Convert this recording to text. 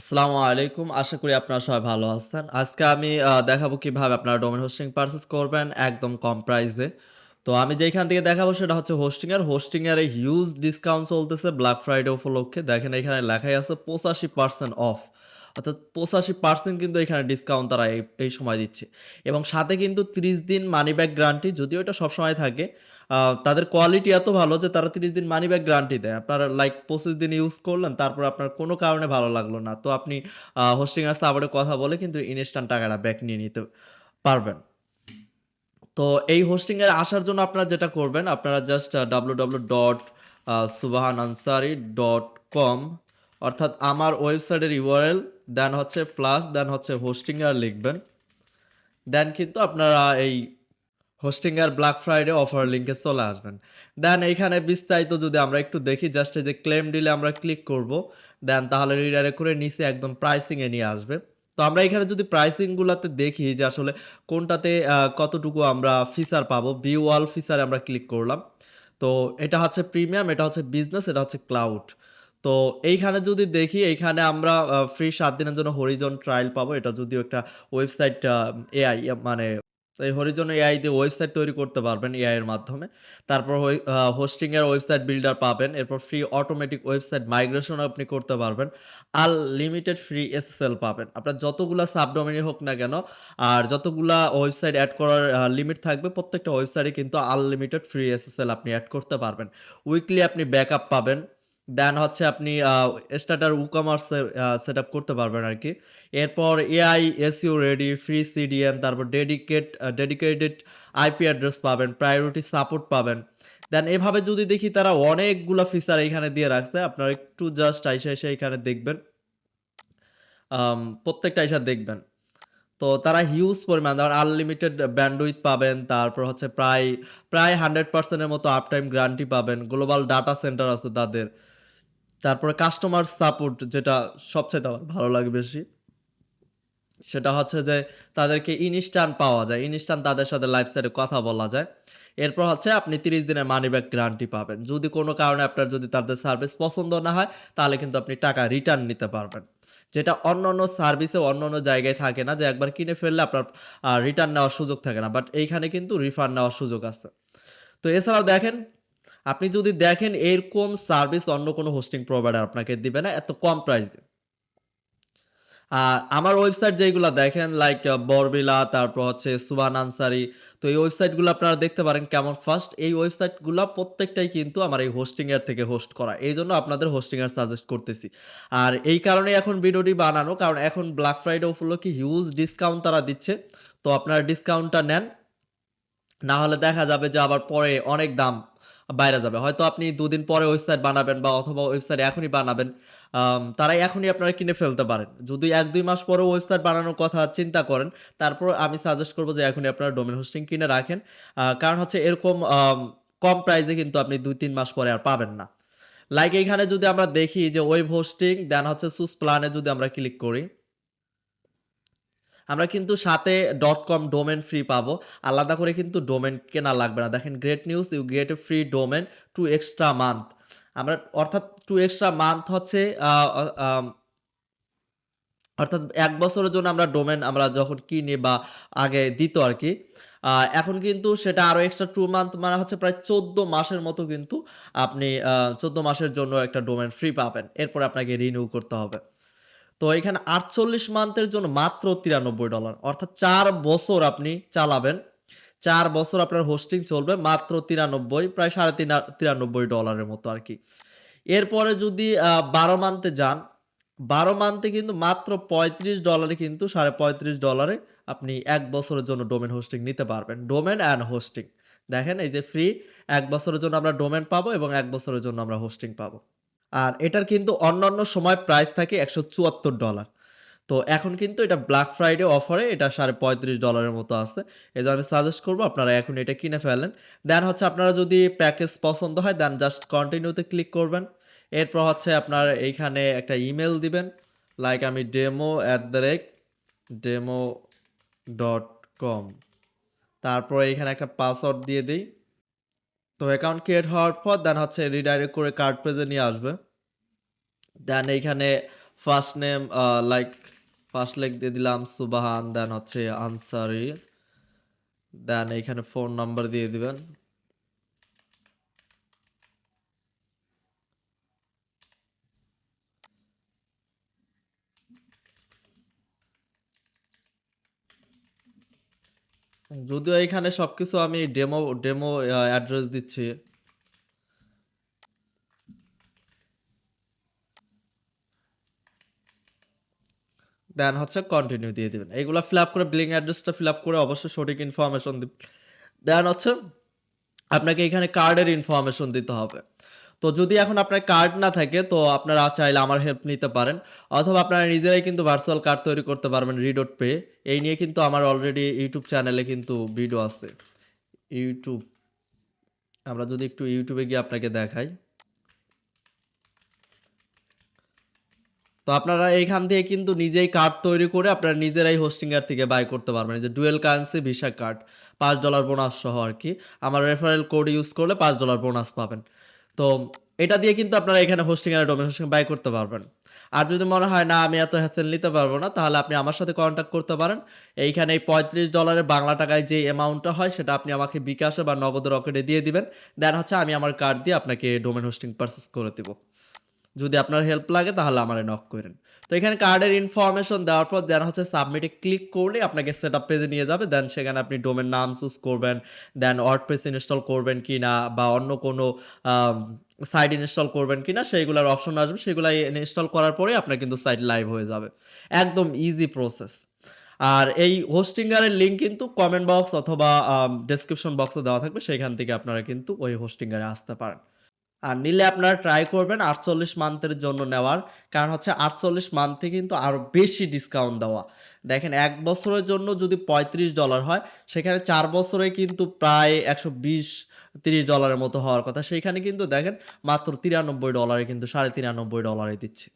আসসালামু আলাইকুম। আশা করি আপনারা সবাই ভালো আছেন। আজকে আমি দেখাবো কীভাবে আপনারা ডোমেন হোস্টিং পারচেজ করবেন একদম কম প্রাইসে। তো আমি যেখান থেকে দেখাবো সেটা হচ্ছে হোস্টিং এর। হোস্টিং এর হিউজ ডিসকাউন্ট চলতেছে ব্ল্যাক ফ্রাইডে উপলক্ষে। দেখেন এখানে লেখাই আছে 85% অফ। অর্থাৎ 85% কিন্তু এখানে ডিসকাউন্ট তারা এই, সময় দিচ্ছে। এবং সাথে কিন্তু ৩০ দিন মানি ব্যাক গ্যারান্টি যদিও এটা সবসময় থাকে। তাদের কোয়ালিটি এত ভালো যে তারা ৩০ দিন মানি ব্যাক গ্যারান্টি দেয়। আপনারা লাইক ২৫ দিন ইউজ করলেন, তারপর আপনার কোনো কারণে ভালো লাগল না। তো আপনি হোস্টিং এর সাপোর্টে কথা বলে কিন্তু ইনস্ট্যান্ট টাকাটা ব্যাক নিয়ে নিতে পারবেন। তো এই হোস্টিং এর আসার জন্য আপনারা যেটা করবেন, আপনারা জাস্ট ডাব্লু ডাব্লু ডট সুবাহান আনসারি ডট কম অর্থাৎ আমার ওয়েবসাইটের ইউআরএল দেন হচ্ছে প্লাস দেন হচ্ছে হোস্টিং আর লিখবেন। দেন কিন্তু আপনারা এই হোস্টিং এর ব্ল্যাক ফ্রাইডে অফার লিংকে চলে আসবেন। দেন এইখানে বিস্তারিত যদি আমরা একটু দেখি জাস্ট এই যে ক্লেম ডিলে আমরা ক্লিক করব। দেন তাহলে রিডাইরেক্ট করে নিচে একদম প্রাইসিংয়ে নিয়ে আসবে। তো আমরা এখানে যদি প্রাইসিং গুলাতে দেখি যে আসলে কোনটাতে কতটুকু আমরা ফিচার পাবো। বি ওয়াল ফিচারে আমরা ক্লিক করলাম। তো এটা হচ্ছে প্রিমিয়াম, এটা হচ্ছে বিজনেস, এটা হচ্ছে ক্লাউড। তো এইখানে যদি দেখি এইখানে আমরা ফ্রি সাত দিনের জন্য হরিজন ট্রায়াল পাবো। এটা যদিও একটা ওয়েবসাইট এআই মানে এই হরিজন এআই দিয়ে ওয়েবসাইট তৈরি করতে পারবেন এআই এর মাধ্যমে। তারপর হই আ হোস্টিং এর ওয়েবসাইট বিল্ডার পাবেন। এরপর ফ্রি অটোমেটিক ওয়েবসাইট মাইগ্রেশন আপনি করতে পারবেন। আনলিমিটেড ফ্রি এসএসএল পাবেন। আপনার যতগুলা সাবডোমেইন হোক না কেন, আর যতগুলা ওয়েবসাইট অ্যাড করার লিমিট থাকবে, প্রত্যেকটা ওয়েবসাইটে কিন্তু আনলিমিটেড ফ্রি এসএসএল আপনি অ্যাড করতে পারবেন। উইকলি আপনি ব্যাকআপ পাবেন। দেন হচ্ছে আপনি স্টার্টার WooCommerce এ আ সেটআপ করতে পারবেন আর কি এরপর AI SEO ready, free CDN তারপর ডেডিকেট ডেডিকেটেড আইপি অ্যাড্রেস পাবেন, প্রায়োরিটি সাপোর্ট পাবেন। দেন এভাবে যদি দেখি তারা অনেকগুলা ফিচার এখানে দিয়ে রাখছে। আপনারা একটু জাস্ট আইসা, এসে এখানে দেখবেন। প্রত্যেকটা আইসা দেখবেন। তো তারা হিউজ পরিমাণ যেমন আনলিমিটেড ব্যান্ডউইথ পাবেন। তারপর হচ্ছে প্রায়, প্রায় 100% মতো আপ টাইম গ্যারান্টি পাবেন। গ্লোবাল ডাটা সেন্টার আছে তাদের। তারপরে কাস্টমার সাপোর্ট যেটা সবচেয়ে আমার ভালো লাগে বেশি। সেটা হচ্ছে যে তাদেরকে ইনস্ট্যান্ট পাওয়া যায়। ইনস্ট্যান্ট তাদের সাথে চ্যাটে কথা বলা যায়। এরপর হচ্ছে আপনি ৩০ দিনের মানি ব্যাক গ্যারান্টি পাবেন। যদি কোনো কারণে আপনার যদি তাদের সার্ভিস পছন্দ না হয়, তাহলে কিন্তু আপনি টাকা রিটার্ন নিতে পারবেন। যেটা অন্যান্য সার্ভিসে অন্য অন্য জায়গায় থাকে না যে একবার কিনে ফেললে আপনার রিটার্ন নেওয়ার সুযোগ থাকে না। বাট এইখানে কিন্তু রিফান্ড নেওয়ার সুযোগ আছে। তো এছাড়াও দেখেন আপনি যদি দেখেন এরকম সার্ভিস অন্য কোনো হোস্টিং প্রোভাইডার আপনাকে দিবে না, এত কম প্রাইসে। আর আমার ওয়েবসাইট যেইগুলা দেখেন লাইক বরবিলা, তারপর হচ্ছে সুবহান আনসারি। তো এই ওয়েবসাইটগুলো আপনারা দেখতে পারেন কেমন ফার্স্ট এই ওয়েবসাইটগুলো প্রত্যেকটাই কিন্তু আমার এই হোস্টিং এর থেকে হোস্ট করা। এই জন্য আপনাদের হোস্টিং এর সাজেস্ট করতেছি। আর এই কারণেই এখন ভিডিওটি বানানো, কারণ এখন ব্ল্যাক ফ্রাইডে উপলক্ষে হিউজ ডিসকাউন্ট তারা দিচ্ছে। তো আপনারা ডিসকাউন্টটা নেন। না হলে দেখা যাবে যে আবার পরে অনেক দাম বাইরা যাবে। হয়তো আপনি ২ দিন পরে ওয়েবসাইট বানাবেন বা অথবা ওয়েবসাইট এখনই বানাবেন। আম তারা এখনই আপনারা কিনে ফেলতে পারেন। যদি ১-২ মাস পরেও ওয়েবসাইট বানানোর কথা চিন্তা করেন, তারপর আমি সাজেস্ট করব যে এখনই আপনারা ডোমেন হোস্টিং কিনে রাখেন। কারণ হচ্ছে এরকম কম প্রাইসে কিন্তু আপনি ২-৩ মাস পরে আর পাবেন না। লাইক এইখানে যদি আমরা দেখি যে ওয়েব হোস্টিং দেন হচ্ছে সুস প্ল্যানে যদি আমরা ক্লিক করি আমরা কিন্তু সাথে ডট কম ডোমেন ফ্রি পাবো। আলাদা করে কিন্তু ডোমেন কেনা লাগবে না। দেখেন great news you get a free domain two extra month. আমরা, অর্থাৎ টু এক্সট্রা মান্থ হচ্ছে অর্থাৎ এক বছরের জন্য আমরা ডোমেন আমরা যখন কিনি বা আগে দিত আর কি এখন কিন্তু সেটা আরও এক্সট্রা টু মান্থ মানে হচ্ছে প্রায় ১৪ মাসের মতো কিন্তু আপনি ১৪ মাসের জন্য একটা ডোমেন ফ্রি পাবেন। এরপরে আপনাকে রিনিউ করতে হবে। তো এখানে ৪৮ মান্থের জন্য মাত্র $93 অর্থাৎ চার বছর আপনি চালাবেন। চার বছর আপনার হোস্টিং চলবে মাত্র 93 প্রায় সাড়ে তিন তিরানব্বই ডলারের মতো আর কি এরপরে যদি বারো মান্থে যান, ১২ মান্থে কিন্তু মাত্র $35 এ কিন্তু সাড়ে পঁয়ত্রিশ ডলারে আপনি এক বছরের জন্য ডোমেন হোস্টিং নিতে পারবেন। Domain and hosting. দেখেন এই যে ফ্রি এক বছরের জন্য আমরা ডোমেন পাবো এবং এক বছরের জন্য আমরা হোস্টিং পাবো। আর এটার কিন্তু অন্যান্য সময় প্রাইস থাকে $১৭৪ তো এখন কিন্তু এটা ব্ল্যাক ফ্রাইডে অফারে এটা সাড়ে পঁয়ত্রিশ ডলারের মতো আছে। এজন্য আমি সাজেস্ট করব আপনারা এখন এটা কিনে ফেলেন। দেন হচ্ছে আপনারা যদি প্যাকেজ পছন্দ হয় দেন জাস্ট কন্টিনিউতে ক্লিক করবেন। এরপর হচ্ছে আপনার এইখানে একটা ইমেল দিবেন। লাইক আমি demo at the rate demo dot com তারপরে এখানে একটা পাসওয়ার্ড দিয়ে দেই। তো অ্যাকাউন্ট ক্রিয়েট হওয়ার পর দেন হচ্ছে রিডাইরেক্ট করে কার্ড পেজে নিয়ে আসবে। দেন এইখানে first name like first leg দিয়ে দিলাম, সুবাহান দেন হচ্ছে আনসারি দেন এইখানে ফোন নাম্বার দিয়ে দিবেন যদিও এখানে সবকিছু আমি ডেমো ডেমো অ্যাড্রেস দিচ্ছি। দেন হচ্ছে কন্টিনিউ দিয়ে দিবেন। এইগুলো ফিল আপ করে বিলিং অ্যাড্রেসটা ফিল আপ করে অবশ্যই সঠিক ইনফরমেশন দেন হচ্ছে আপনাকে এখানে কার্ডের ইনফরমেশন দিতে হবে। তো যদি এখন আপনার কার্ড না থাকে, তো আপনারা চাইলে আমার হেল্প নিতে পারেন। অথবা আপনারা নিজেরাই কিন্তু ভার্চুয়াল কার্ড তৈরি করতে পারবেন রিডট পে এই নিয়ে কিন্তু আমার অলরেডি ইউটিউব চ্যানেলে কিন্তু ভিডিও আছে। ইউটিউব আমরা যদি একটু ইউটিউবে গিয়ে আপনাকে দেখাই। তো আপনারা এইখান থেকে কিন্তু নিজেই কার্ড তৈরি করে আপনারা নিজেরাই হোস্টিংয়ের থেকে বাই করতে পারবেন। যে ডুয়েল কারেন্সি ভিসা কার্ড পাঁচ ডলার বোনাস সহ আর কি। আমার রেফারেল কোড ইউজ করলে পাঁচ ডলার বোনাস পাবেন। তো এটা দিয়ে কিন্তু আপনারা এখানে হোস্টিং আর ডোমেন হোস্টিং বাই করতে পারবেন। আর যদি মনে হয়, না, আমি এত হ্যাসেল নিতে পারব না, তাহলে আপনি আমার সাথে কন্ট্যাক্ট করতে পারেন। এইখানে এই পঁয়ত্রিশ ডলারের বাংলা টাকায় যে অ্যামাউন্টটা হয়, সেটা আপনি আমাকে বিকাশে বা নগদ রকেটে দিয়ে দিবেন। দেন হচ্ছে আমি আমার কার্ড দিয়ে আপনাকে ডোমেন হোস্টিং পারচেস করে দেবো। যদি আপনার হেল্প লাগে, তাহলে আমারে নক করেন। তো এখানে কার্ডের ইনফরমেশন দেওয়ার পর দেন হচ্ছে সাবমিটে ক্লিক করলে আপনাকে সেট আপ পেজে নিয়ে যাবে। দেন সেখানে আপনি ডোমেন নাম চুজ করবেন দেন ওয়ার্ডপ্রেস ইনস্টল করবেন কি না বা অন্য কোনো সাইট ইনস্টল করবেন কি না সেইগুলোর অপশন আসবে। সেগুলো ইনস্টল করার পরে আপনার কিন্তু সাইট লাইভ হয়ে যাবে। একদম ইজি প্রসেস আর এই হোস্টিঙ্গারের লিঙ্ক কিন্তু কমেন্ট বক্স অথবা ডেসক্রিপশন বক্সে দেওয়া থাকবে। সেইখান থেকে আপনারা কিন্তু ওই হোস্টিঙ্গারে আসতে পারেন। আর নিলে আপনারা ট্রাই করবেন আটচল্লিশ মান্থের জন্য নেওয়ার। কারণ হচ্ছে আটচল্লিশ মান্থে কিন্তু আরও বেশি ডিসকাউন্ট দেওয়া। দেখেন এক বছরের জন্য যদি পঁয়ত্রিশ ডলার হয়, সেখানে চার বছরে কিন্তু প্রায় একশো বিশ, তিরিশ ডলারের মতো হওয়ার কথা। সেইখানে কিন্তু দেখেন মাত্র তিরানব্বই ডলারে কিন্তু সাড়ে তিরানব্বই ডলারে দিচ্ছে।